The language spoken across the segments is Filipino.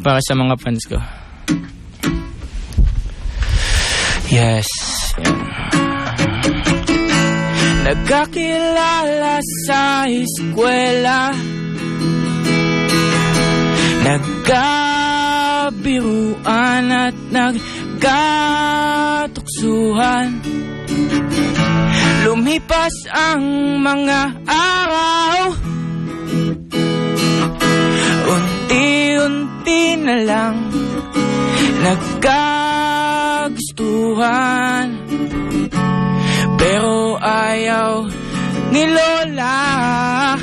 para sa mga fans ko. Yes. Nagkakilala sa eskwela Nagkabiruan at nagkatuksuhan Lumipas ang mga araw Nagkagustuhan Pero ayaw ni Lola.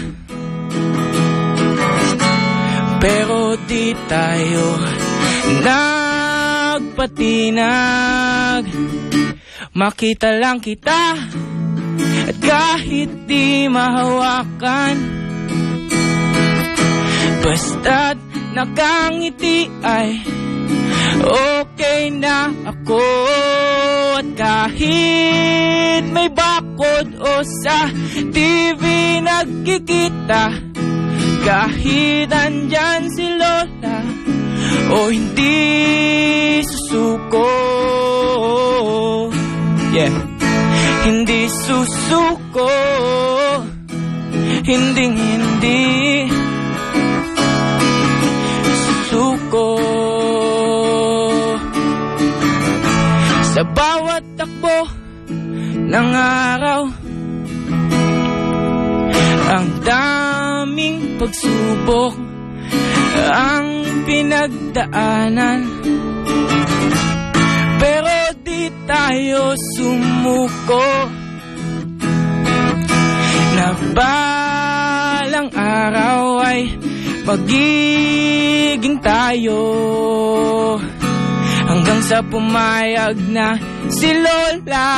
Pero di tayo nagpatinag. Makita lang kita. At kahit di mahawakan. Basta't nakangiti ay Okay na ako At kahit may bakod o sa TV nagkikita Kahit andyan si Lola O hindi susuko. Yeah. Hindi susuko. Hindi hindi Sa bawat takbo ng araw Ang daming pagsubok Ang pinagdaanan. Pero di tayo sumuko. Na balang araw ay magiging tayo Hanggang sa pumayag na si Lola.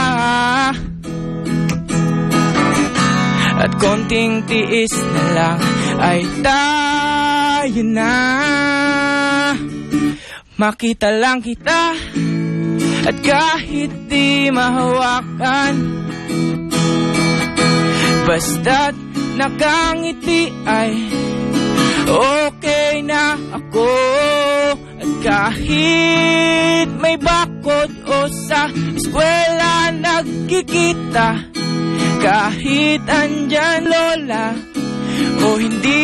At konting tiis na lang ay tayo na. Makita lang kita. At kahit di mahawakan Basta't nakangiti ay Okay na ako. At kahit may bakod o sa eskwela nagkikita. Kahit andyan lola O hindi